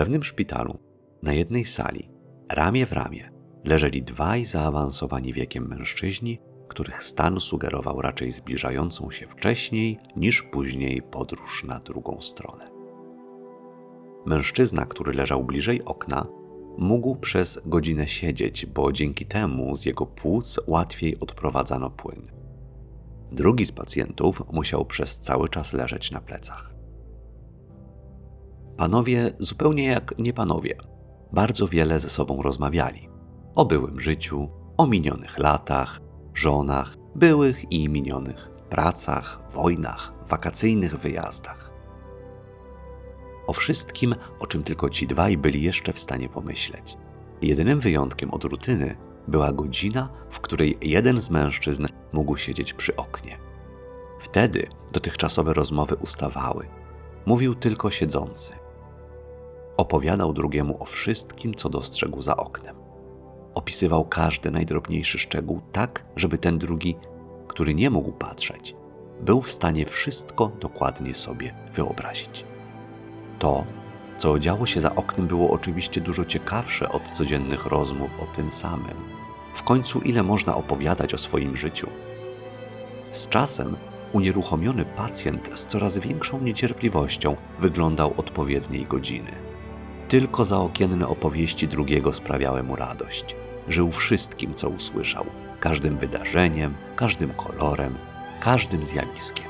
pewnym szpitalu, na jednej sali, ramię w ramię, leżeli dwaj zaawansowani wiekiem mężczyźni, których stan sugerował raczej zbliżającą się wcześniej niż później podróż na drugą stronę. Mężczyzna, który leżał bliżej okna, mógł przez godzinę siedzieć, bo dzięki temu z jego płuc łatwiej odprowadzano płyn. Drugi z pacjentów musiał przez cały czas leżeć na plecach. Panowie, zupełnie jak nie panowie, bardzo wiele ze sobą rozmawiali o byłym życiu, o minionych latach, żonach, byłych i minionych pracach, wojnach, wakacyjnych wyjazdach. O wszystkim, o czym tylko ci dwaj byli jeszcze w stanie pomyśleć. Jedynym wyjątkiem od rutyny była godzina, w której jeden z mężczyzn mógł siedzieć przy oknie. Wtedy dotychczasowe rozmowy ustawały. Mówił tylko siedzący. Opowiadał drugiemu o wszystkim, co dostrzegł za oknem. Opisywał każdy najdrobniejszy szczegół tak, żeby ten drugi, który nie mógł patrzeć, był w stanie wszystko dokładnie sobie wyobrazić. To, co działo się za oknem, było oczywiście dużo ciekawsze od codziennych rozmów o tym samym. W końcu, ile można opowiadać o swoim życiu? Z czasem unieruchomiony pacjent z coraz większą niecierpliwością wyglądał odpowiedniej godziny. Tylko zaokienne opowieści drugiego sprawiały mu radość. Żył wszystkim, co usłyszał, każdym wydarzeniem, każdym kolorem, każdym zjawiskiem.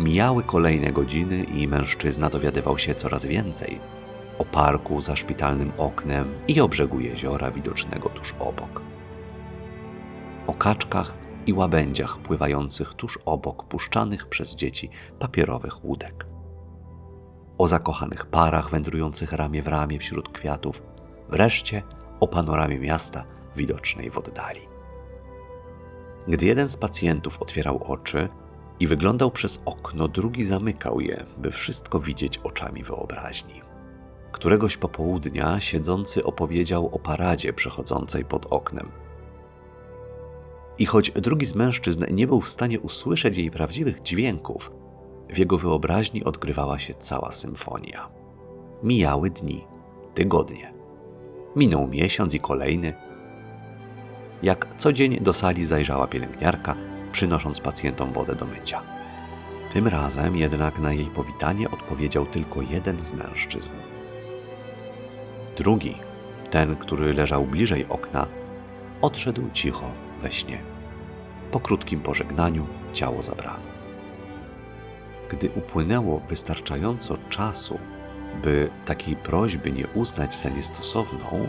Mijały kolejne godziny i mężczyzna dowiadywał się coraz więcej o parku za szpitalnym oknem i o brzegu jeziora widocznego tuż obok. O kaczkach i łabędziach pływających tuż obok puszczanych przez dzieci papierowych łódek. O zakochanych parach wędrujących ramię w ramię wśród kwiatów, wreszcie o panoramie miasta widocznej w oddali. Gdy jeden z pacjentów otwierał oczy i wyglądał przez okno, drugi zamykał je, by wszystko widzieć oczami wyobraźni. Któregoś popołudnia siedzący opowiedział o paradzie przechodzącej pod oknem. I choć drugi z mężczyzn nie był w stanie usłyszeć jej prawdziwych dźwięków, w jego wyobraźni odgrywała się cała symfonia. Mijały dni, tygodnie. Minął miesiąc i kolejny. Jak co dzień do sali zajrzała pielęgniarka, przynosząc pacjentom wodę do mycia. Tym razem jednak na jej powitanie odpowiedział tylko jeden z mężczyzn. Drugi, ten, który leżał bliżej okna, odszedł cicho we śnie. Po krótkim pożegnaniu ciało zabrano. Gdy upłynęło wystarczająco czasu, by takiej prośby nie uznać za niestosowną,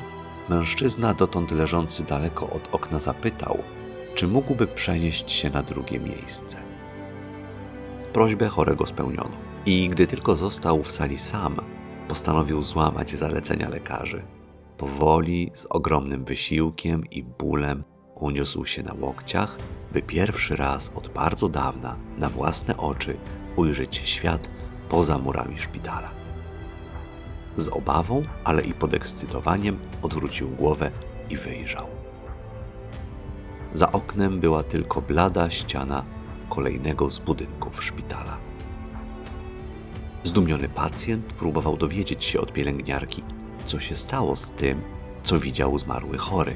mężczyzna dotąd leżący daleko od okna zapytał, czy mógłby przenieść się na drugie miejsce. Prośbę chorego spełniono i gdy tylko został w sali sam, postanowił złamać zalecenia lekarzy. Powoli, z ogromnym wysiłkiem i bólem uniósł się na łokciach, by pierwszy raz od bardzo dawna na własne oczy ujrzeć świat poza murami szpitala. Z obawą, ale i podekscytowaniem odwrócił głowę i wyjrzał. Za oknem była tylko blada ściana kolejnego z budynków szpitala. Zdumiony pacjent próbował dowiedzieć się od pielęgniarki, co się stało z tym, co widział zmarły chory.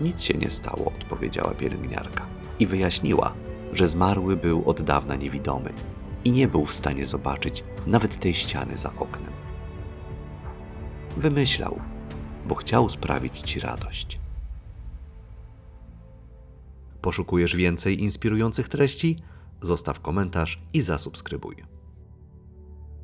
Nic się nie stało, odpowiedziała pielęgniarka i wyjaśniła, że zmarły był od dawna niewidomy i nie był w stanie zobaczyć nawet tej ściany za oknem. Wymyślał, bo chciał sprawić ci radość. Poszukujesz więcej inspirujących treści? Zostaw komentarz i zasubskrybuj.